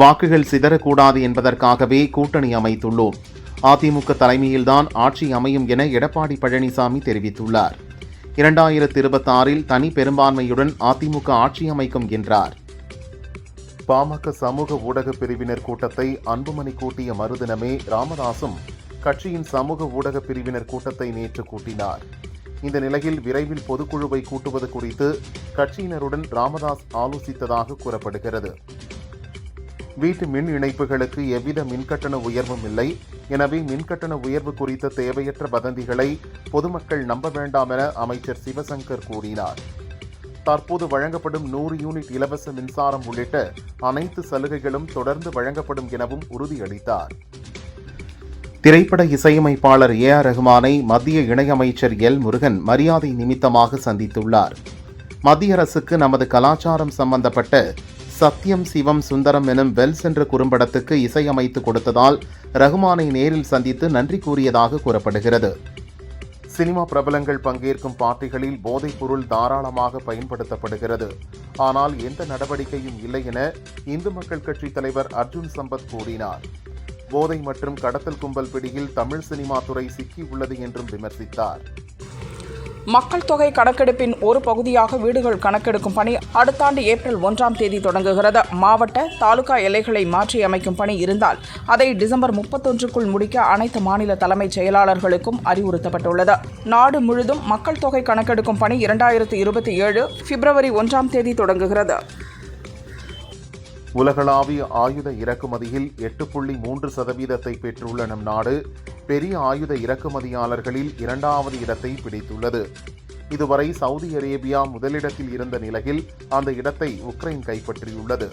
வாக்குகள் சிதறக்கூடாது என்பதற்காகவே கூட்டணி அமைத்துள்ளோம். அதிமுக தலைமையில்தான் ஆட்சி அமையும் என எடப்பாடி பழனிசாமி தெரிவித்துள்ளார். இரண்டாயிரத்தி இருபத்தாறில் தனி பெரும்பான்மையுடன் அதிமுக ஆட்சி அமைக்கும் என்றார். பாமக சமூக ஊடக பிரிவினர் கூட்டத்தை அன்புமணி கூட்டிய மறுதினமே ராமதாசும் கட்சியின் சமூக ஊடக பிரிவினர் கூட்டத்தை நேற்று கூட்டினார். இந்த நிலையில் விரைவில் பொதுக்குழுவை கூட்டுவது குறித்து கட்சியினருடன் ராமதாஸ் ஆலோசித்ததாக கூறப்படுகிறது. வீட்டு மின் இணைப்புகளுக்கு எவ்வித மின்கட்டண உயர்வும் இல்லை. எனவே மின்கட்டண உயர்வு குறித்த தேவையற்ற வதந்திகளை பொதுமக்கள் நம்ப வேண்டாம் என அமைச்சர் சிவசங்கர் கூறினார். தற்போது வழங்கப்படும் நூறு யூனிட் இலவச மின்சாரம் உள்ளிட்ட அனைத்து சலுகைகளும் தொடர்ந்து வழங்கப்படும் எனவும் உறுதியளித்தார். திரைப்பட இசையமைப்பாளர் ஏ ஆர் ரஹ்மானை மத்திய இணையமைச்சர் எல் முருகன் மரியாதை நிமித்தமாக சந்தித்துள்ளார். மத்திய அரசுக்கு நமது கலாச்சாரம் சம்பந்தப்பட்ட சத்யம் சிவம் சுந்தரம் எனும் வெல்ஸ் என்ற குறும்படத்துக்கு இசையமைத்து கொடுத்ததால் ரஹ்மானை நேரில் சந்தித்து நன்றி கூறியதாக கூறப்படுகிறது. சினிமா பிரபலங்கள் பங்கேற்கும் பார்ட்டிகளில் போதைப்பொருள் தாராளமாக பயன்படுத்தப்படுகிறது. ஆனால் எந்த நடவடிக்கையும் இல்லை என இந்து மக்கள் கட்சி தலைவர் அர்ஜுன் சம்பத் கூறினார். போதை மற்றும் கடத்தல் கும்பல் பிடியில் தமிழ் சினிமா துறை சிக்கியுள்ளது என்றும் விமர்சித்தார். மக்கள் தொகை கணக்கெடுப்பின் ஒரு பகுதியாக வீடுகள் கணக்கெடுக்கும் பணி அடுத்த ஆண்டு ஏப்ரல் ஒன்றாம் தேதி தொடங்குகிறது. மாவட்ட தாலுகா எல்லைகளை மாற்றி அமைக்கும் பணி இருந்தால் அதை டிசம்பர் முப்பத்தொன்றுக்குள் முடிக்க அனைத்து மாநில தலைமைச் செயலாளர்களுக்கும் அறிவுறுத்தப்பட்டுள்ளது. நாடு முழுதும் மக்கள் தொகை கணக்கெடுக்கும் பணி இரண்டாயிரத்து இருபத்தி ஏழு பிப்ரவரி ஒன்றாம் தேதி தொடங்குகிறது. உலகளாவிய ஆயுத இறக்குமதியில் எட்டு புள்ளி மூன்று சதவீதத்தை பெற்றுள்ள நம் நாடு பெரிய ஆயுத இறக்குமதியாளர்களில் இரண்டாவது இடத்தை பிடித்துள்ளது. இதுவரை சவுதி அரேபியா முதலிடத்தில் இருந்த நிலையில் அந்த இடத்தை உக்ரைன் கைப்பற்றியுள்ளது.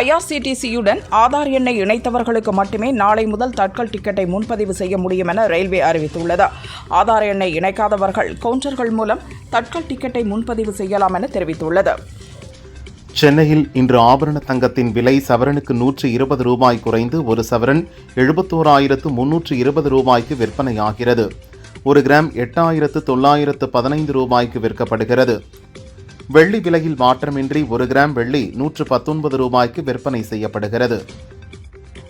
ஐஆர்சிடிசியுடன் ஆதார் எண்ணை இணைத்தவர்களுக்கு மட்டுமே நாளை முதல் தட்கல் டிக்கெட்டை முன்பதிவு செய்ய முடியும் என ரயில்வே அறிவித்துள்ளது. ஆதார் எண்ணை இணைக்காதவர்கள் கவுண்டர்கள் மூலம் தட்கல் டிக்கெட்டை முன்பதிவு செய்யலாம் என தெரிவித்துள்ளது. சென்னையில் இன்று ஆபரண தங்கத்தின் விலை சவரனுக்கு நூற்று இருபது ரூபாய் குறைந்து ஒரு சவரன் எழுபத்தோராயிரத்து முன்னூற்று இருபது ரூபாய்க்கு விற்பனையாகிறது. ஒரு கிராம் எட்டாயிரத்து தொள்ளாயிரத்து பதினைந்து ரூபாய்க்கு விற்கப்படுகிறது. வெள்ளி விலையில் மாற்றமின்றி ஒரு கிராம் வெள்ளி நூற்று பத்தொன்பது ரூபாய்க்கு விற்பனை செய்யப்படுகிறது.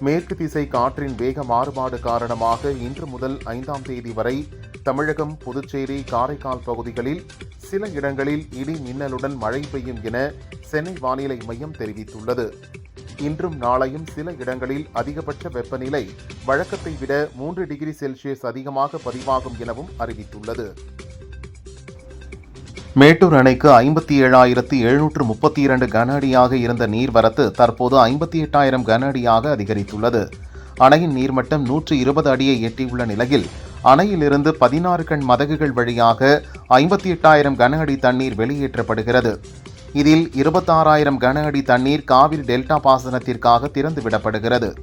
மேற்கு திசை காற்றின் வேக மாறுபாடு காரணமாக இன்று முதல் ஐந்தாம் தேதி வரை தமிழகம் புதுச்சேரி காரைக்கால் பகுதிகளில் சில இடங்களில் இடி மின்னலுடன் மழை பெய்யும் என சென்னை வானிலை மையம் தெரிவித்துள்ளது. இன்றும் நாளையும் சில இடங்களில் அதிகபட்ச வெப்பநிலை வழக்கத்தை விட மூன்று டிகிரி செல்சியஸ் அதிகமாக பதிவாகும் எனவும் அறிவித்துள்ளது. மேட்டூர் அணைக்கு ஐம்பத்தி ஏழாயிரத்து எழுநூற்று முப்பத்தி இரண்டு கன அடியாக இருந்த நீர்வரத்து தற்போது ஐம்பத்தி எட்டாயிரம் கன அடியாக அதிகரித்துள்ளது. அணையின் நீர்மட்டம் நூற்று இருபது அடியை எட்டியுள்ள நிலையில் அணையிலிருந்து பதினாறு கண் மதகுகள் வழியாக ஐம்பத்தி எட்டாயிரம் கன அடி தண்ணீர் வெளியேற்றப்படுகிறது. இதில் இருபத்தாறாயிரம் கன அடி தண்ணீர் காவிரி டெல்டா பாசனத்திற்காக திறந்துவிடப்படுகிறது.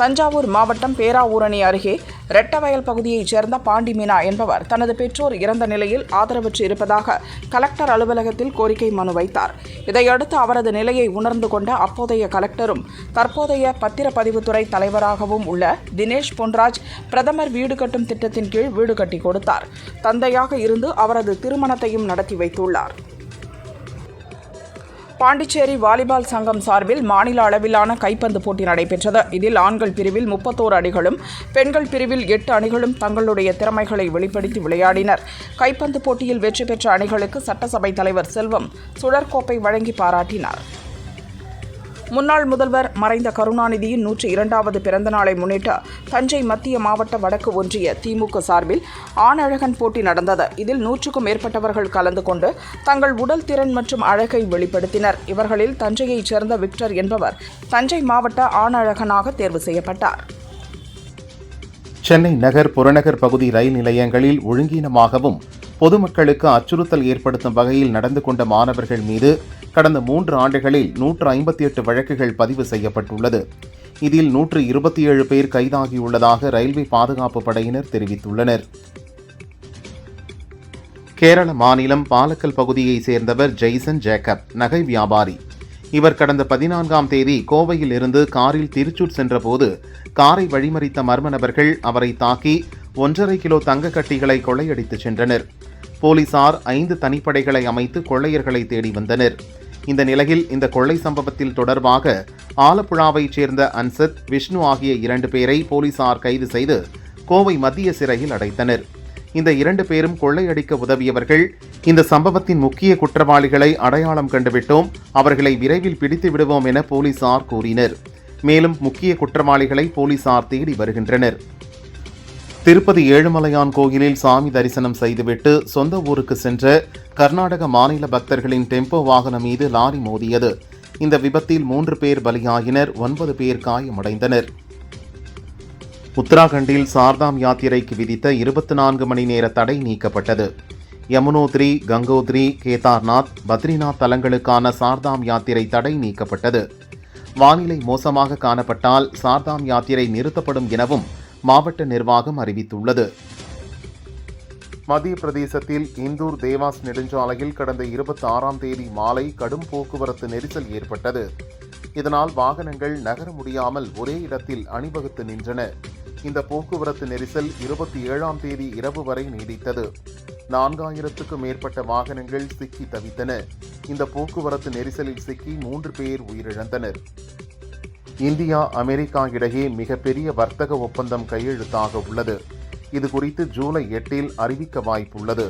தஞ்சாவூர் மாவட்டம் பேராவூரணி அருகே ரெட்டவயல் பகுதியைச் சேர்ந்த பாண்டி மீனா என்பவர் தனது பெற்றோர் இறந்த நிலையில் ஆதரவற்று இருப்பதாக கலெக்டர் அலுவலகத்தில் கோரிக்கை மனு வைத்தார். இதையடுத்து அவரது நிலையை உணர்ந்து கொண்ட அப்போதைய கலெக்டரும் தற்போதைய பத்திரப்பதிவுத்துறை தலைவராகவும் உள்ள தினேஷ் பொன்ராஜ் பிரதமர் வீடு கட்டும் திட்டத்தின் கீழ் வீடு கட்டி கொடுத்தார். தந்தையாக இருந்து அவரது திருமணத்தையும் நடத்தி வைத்துள்ளார். பாண்டிச்சேரி வாலிபால் சங்கம் சார்பில் மாநில அளவிலான கைப்பந்து போட்டி நடைபெற்றது. இதில் ஆண்கள் பிரிவில் முப்பத்தோரு அணிகளும் பெண்கள் பிரிவில் எட்டு அணிகளும் தங்களுடைய திறமைகளை வெளிப்படுத்தி விளையாடினர். கைப்பந்து போட்டியில் வெற்றி பெற்ற அணிகளுக்கு சட்டசபை தலைவர் செல்வம் சுழற்கோப்பை வழங்கி பாராட்டினார். முன்னாள் முதல்வர் மறைந்த கருணாநிதியின் நூற்றி இரண்டாவது பிறந்த நாளை முன்னிட்டு தஞ்சை மத்திய மாவட்ட வடக்கு ஒன்றிய திமுக சார்பில் ஆணழகன் போட்டி நடந்தது. இதில் நூற்றுக்கும் மேற்பட்டவர்கள் கலந்து கொண்டு தங்கள் உடல் திறன் மற்றும் அழகை வெளிப்படுத்தினர். இவர்களில் தஞ்சையைச் சேர்ந்த விக்டர் என்பவர் தஞ்சை மாவட்ட ஆணழகனாக தேர்வு செய்யப்பட்டார். சென்னை நகர் புறநகர் பகுதி ரயில் நிலையங்களில் ஒழுங்கீனமாகவும் பொதுமக்களுக்கு அச்சுறுத்தல் ஏற்படுத்தும் வகையில் நடந்து கொண்ட மாணவர்கள் மீது கடந்த மூன்று ஆண்டுகளில் நூற்று ஐம்பத்தி எட்டு வழக்குகள் பதிவு செய்யப்பட்டுள்ளது. இதில் நூற்று இருபத்தி ஏழு பேர் கைதாகியுள்ளதாக ரயில்வே பாதுகாப்பு படையினர் தெரிவித்துள்ளனர். கேரள மாநிலம் பாலக்கல் பகுதியைச் சேர்ந்தவர் ஜெய்சன் ஜேக்கப் நகை வியாபாரி. இவர் கடந்த பதினான்காம் தேதி கோவையில் இருந்து காரில் திருச்சூர் சென்றபோது காரை வழிமறித்த மர்ம நபர்கள் அவரை தாக்கி ஒன்றரை கிலோ தங்க கட்டிகளை கொள்ளையடித்து சென்றனர். போலீசார் ஐந்து தனிப்படைகளை அமைத்து கொள்ளையர்களை தேடி வந்தனர். இந்த நிலையில் இந்த கொள்ளை சம்பவத்தில் தொடர்பாக ஆலப்புழாவைச் சேர்ந்த அன்சத் விஷ்ணு ஆகிய இரண்டு பேரை போலீசார் கைது செய்து கோவை மத்திய சிறையில் அடைத்தனர். இந்த இரண்டு பேரும் கொள்ளையடிக்க உதவியவர்கள். இந்த சம்பவத்தின் முக்கிய குற்றவாளிகளை அடையாளம் கண்டுவிட்டோம். அவர்களை விரைவில் பிடித்து விடுவோம் என போலீசார் கூறினர். மேலும் முக்கிய குற்றவாளிகளை போலீசார் தேடி வருகின்றனர். திருப்பதி ஏழுமலையான் கோயிலில் சாமி தரிசனம் செய்துவிட்டு சொந்த ஊருக்கு சென்ற கர்நாடக மாநில பக்தர்களின் டெம்போ வாகனம் மீது லாரி மோதியது. இந்த விபத்தில் மூன்று பேர் பலியாகினர் ஒன்பது பேர் காயமடைந்தனர். உத்தராகண்டில் சார்தாம் யாத்திரைக்கு விதித்த இருபத்தி நான்கு மணி நேர தடை நீக்கப்பட்டது. யமுனோத்ரி கங்கோத்ரி கேதார்நாத் பத்ரிநாத் தலங்களுக்கான சார்தாம் யாத்திரை தடை நீக்கப்பட்டது. வானிலை மோசமாக காணப்பட்டால் சார்தாம் யாத்திரை நிறுத்தப்படும் எனவும் மாவட்ட நிர்வாகம் அறிவித்துள்ளது. மத்திய பிரதேசத்தில் இந்தூர் தேவாஸ் நெடுஞ்சாலையில் கடந்த இருபத்தி ஆறாம் தேதி மாலை கடும் போக்குவரத்து நெரிசல் ஏற்பட்டது. இதனால் வாகனங்கள் நகர முடியாமல் ஒரே இடத்தில் அணிவகுத்து நின்றன. இந்த போக்குவரத்து நெரிசல் இருபத்தி ஏழாம் தேதி இரவு வரை நீடித்தது. நான்காயிரத்துக்கும் மேற்பட்ட வாகனங்கள் சிக்கி தவித்தன. இந்த போக்குவரத்து நெரிசலில் சிக்கி மூன்று பேர் உயிரிழந்தனர். இந்தியா அமெரிக்கா இடையே மிகப்பெரிய வர்த்தக ஒப்பந்தம் கையெழுத்தாக உள்ளது. இது குறித்து ஜூலை எட்டில் அறிவிக்க வாய்ப்புள்ளது.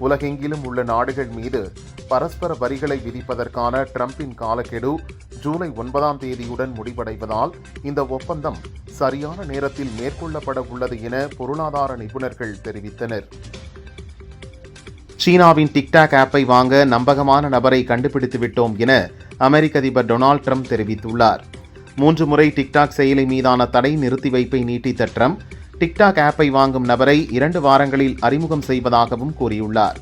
உலகெங்கிலும் உள்ள நாடுகள் மீது பரஸ்பர வரிகளை விதிப்பதற்கான ட்ரம்பின் காலக்கெடு ஜூலை ஒன்பதாம் தேதியுடன் முடிவடைவதால் இந்த ஒப்பந்தம் சரியான நேரத்தில் மேற்கொள்ளப்பட உள்ளது என பொருளாதார நிபுணர்கள் தெரிவித்தனர். சீனாவின் டிக்டாக் ஆப்பை வாங்க நம்பகமான நபரை கண்டுபிடித்து விட்டோம் என அமெரிக்க அதிபர் டொனால்ட் ட்ரம்ப் தெரிவித்துள்ளார். மூன்று முறை டிக்டாக் செயலி மீதான தடை நிறுத்தி வைப்பை நீட்டித்த ட்ரம்ப் டிக்டாக் ஆப்பை வாங்கும் நபரை இரண்டு வாரங்களில் அறிமுகம் செய்வதாகவும் கூறியுள்ளார்.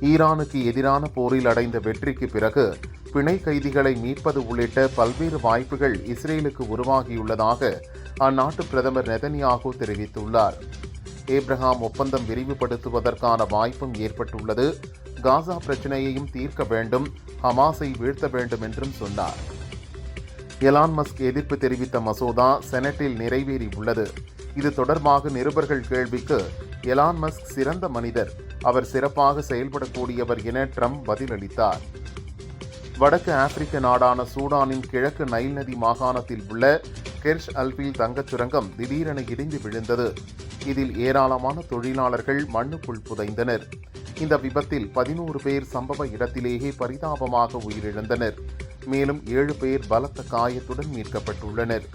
ஈரானுக்கு எதிரான போரில் அடைந்த வெற்றிக்கு பிறகு பிணை கைதிகளை மீட்பது உள்ளிட்ட பல்வேறு வாய்ப்புகள் இஸ்ரேலுக்கு உருவாகியுள்ளதாக அந்நாட்டு பிரதமர் நெதன்யாகு தெரிவித்துள்ளார். ஏப்ரஹாம் ஒப்பந்தம் விரிவுபடுத்துவதற்கான வாய்ப்பும் ஏற்பட்டுள்ளது. காசா பிரச்சனையையும் தீர்க்க வேண்டும் ஹமாஸை வீழ்த்த வேண்டும் என்றும் சொன்னார். எலான் மஸ்க் எதிர்ப்பு தெரிவித்த மசோதா செனட்டில் நிறைவேறி உள்ளது. இது தொடர்பாக நிருபர்கள் கேள்விக்கு எலான் மஸ்க் சிறந்த மனிதர் அவர் சிறப்பாக செயல்படக்கூடியவர் என ட்ரம்ப் பதிலளித்தார். வடக்கு ஆப்பிரிக்க நாடான சூடானின் கிழக்கு நைல் நதி மாகாணத்தில் உள்ள கெர்ஷ் அல்பில் தங்கச் சுரங்கம் திடீரென இடிந்து விழுந்தது. இதில் ஏராளமான தொழிலாளர்கள் மண்ணுக்குள் புதைந்தனர். இந்த விபத்தில் பதினோரு பேர் சம்பவ இடத்திலேயே பரிதாபமாக உயிரிழந்தனர். மேலும் ஏழு பேர் பலத்த காயத்துடன் மீட்கப்பட்டுள்ளனர்.